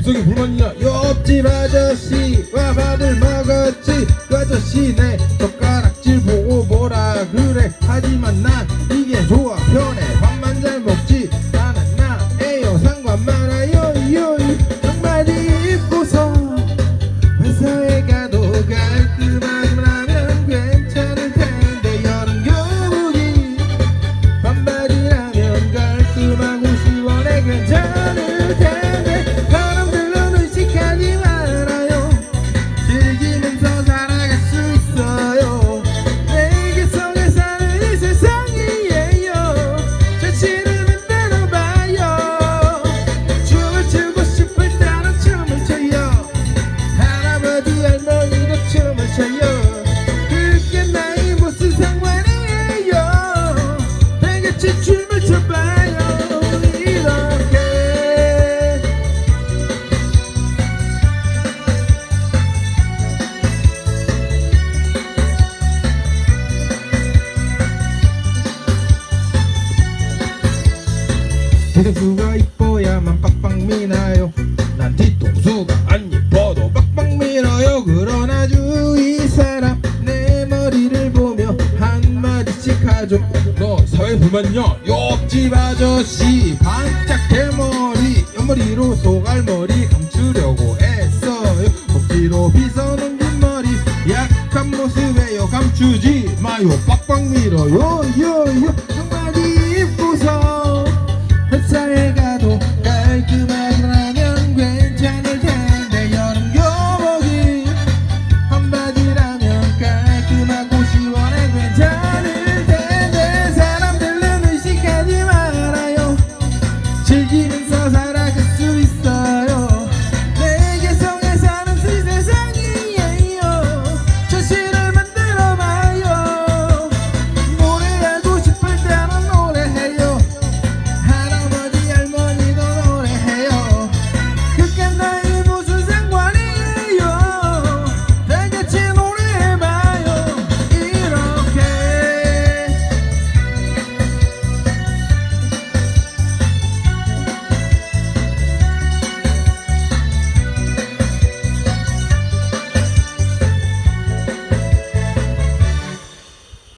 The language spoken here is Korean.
갑자기 불만이냐 옆집 아저씨. 뒤통수가 이뻐야만 빡빡 미나요. 난 뒤통수가 안 이뻐도 빡빡 밀어요. 그러나 주위 사람 내 머리를 보며 한마디씩 하죠. 너 사회 불만이냐? 옆집 아저씨 반짝 대머리 옆머리로 소갈머리 감추려고 애써요. 억지로 빗어넘긴 머리 약한 모습에요. 감추지 마요. 빡빡 밀어요. 요요